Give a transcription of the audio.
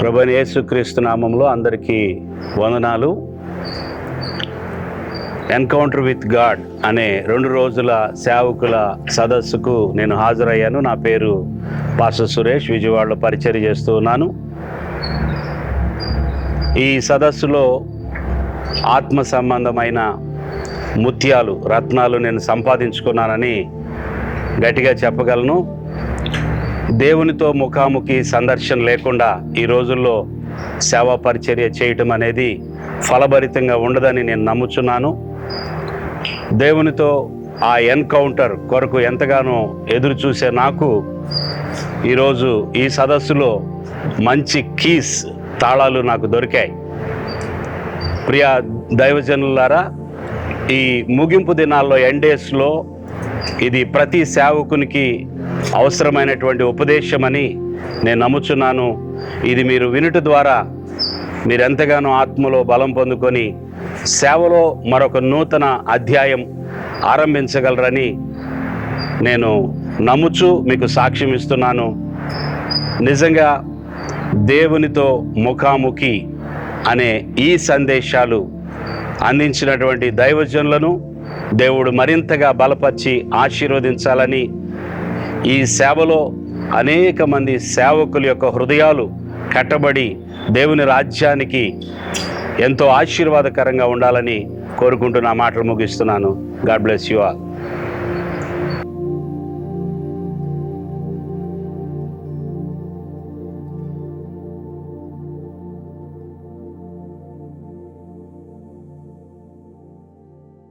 ప్రభుని యేసుక్రీస్తు నామంలో అందరికీ వందనాలు. ఎన్కౌంటర్ విత్ గాడ్ అనే రెండు రోజుల సేవకుల సదస్సుకు నేను హాజరయ్యాను. నా పేరు పాస్టర్ సురేష్ విజయవాడలో పరిచయం చేస్తూ ఉన్నాను. ఈ సదస్సులో ఆత్మ సంబంధమైన ముత్యాలు రత్నాలు నేను సంపాదించుకున్నానని గట్టిగా చెప్పగలను. దేవునితో ముఖాముఖి సందర్శన లేకుండా ఈ రోజుల్లో సేవా పరిచర్య చేయటం అనేది ఫలభరితంగా ఉండదని నేను నమ్ముచున్నాను. దేవునితో ఆ ఎన్కౌంటర్ కొరకు ఎంతగానో ఎదురు చూసే నాకు ఈరోజు ఈ సదస్సులో మంచి కీస్ తాళాలు నాకు దొరికాయి. ప్రియ దైవజనులారా ఈ ముగింపు దినాల్లో ఎండేస్లో ఇది ప్రతి సేవకునికి అవసరమైనటువంటి ఉపదేశమని నేను నమ్ముచున్నాను. ఇది మీరు వినుట ద్వారా మీరు ఎంతగానో ఆత్మలో బలం పొందుకొని సేవలో మరొక నూతన అధ్యాయం ఆరంభించగలరని నేను నమ్ముచు మీకు సాక్ష్యం ఇస్తున్నాను. నిజంగా దేవునితో ముఖాముఖి అనే ఈ సందేశాలు అందించినటువంటి దైవజనులను దేవుడు మరింతగా బలపరిచి ఆశీర్వదించాలని ఈ సేవలో అనేక మంది సేవకుల యొక్క హృదయాలు కట్టబడి దేవుని రాజ్యానికి ఎంతో ఆశీర్వాదకరంగా ఉండాలని కోరుకుంటూ నా మాటలు ముగిస్తున్నాను. God bless you all